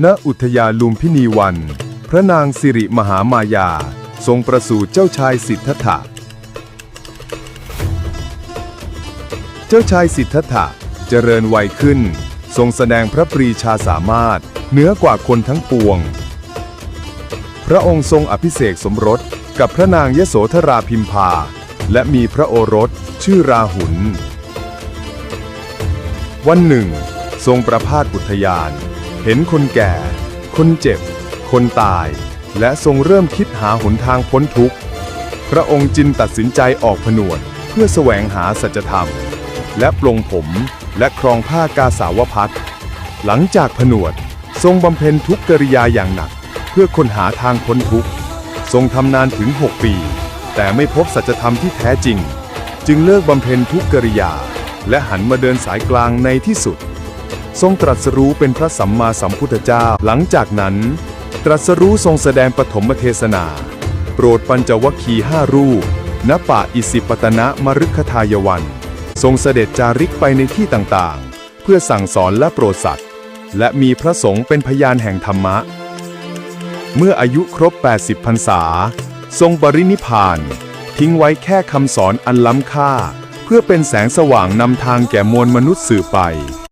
ณอุทยาลุมพินีวัน พระนางสิริมหามายา ทรงประสูติเจ้าชายสิทธัตถะ เจ้าชายสิทธัตถะเจริญวัยขึ้น ทรงแสดงพระปรีชาสามารถเหนือกว่าคนทั้งปวง พระองค์ทรงอภิเษกสมรสกับพระนางยโสธราพิมพา และมีพระโอรสชื่อราหุล วันหนึ่ง ทรงประพาสอุทยาน เห็นคนแก่ คนเจ็บ คนตาย และทรงเริ่มคิดหาหนทางพ้นทุกข์ พระองค์จึงตัดสินใจออกผนวดเพื่อแสวงหาสัจธรรม และปลงผมและครองผ้ากาสาวพัดหลังจากผนวดทรงบำเพ็ญทุกกิริยาอย่างหนัก เพื่อค้นหาทางพ้นทุกข์ ทรงทำนานถึง 6 ปี แต่ไม่พบสัจธรรมที่แท้จริง จึงเลิกบำเพ็ญทุกกิริยา และหันมาเดินสายกลางในที่สุด ทรงตรัสรู้เป็นพระสัมมาสัมพุทธเจ้า หลังจากนั้น ตรัสรู้ทรงแสดงปฐมเทศนา โปรดปัญจวัคคีห้ารูปณป่าอิสิปตนะมฤคทายวัน ทรงเสด็จจาริกไปในที่ต่างๆ เพื่อสั่งสอนและโปรดสัตว์ และมีพระสงฆ์เป็นพยานแห่งธรรมะ เมื่ออายุครบ 80พรรษา ทรงปรินิพาน ทิ้งไว้แค่คำสอนอันล้ำค่า เพื่อเป็นแสงสว่างนำทางแก่มวลมนุษย์สื่อไป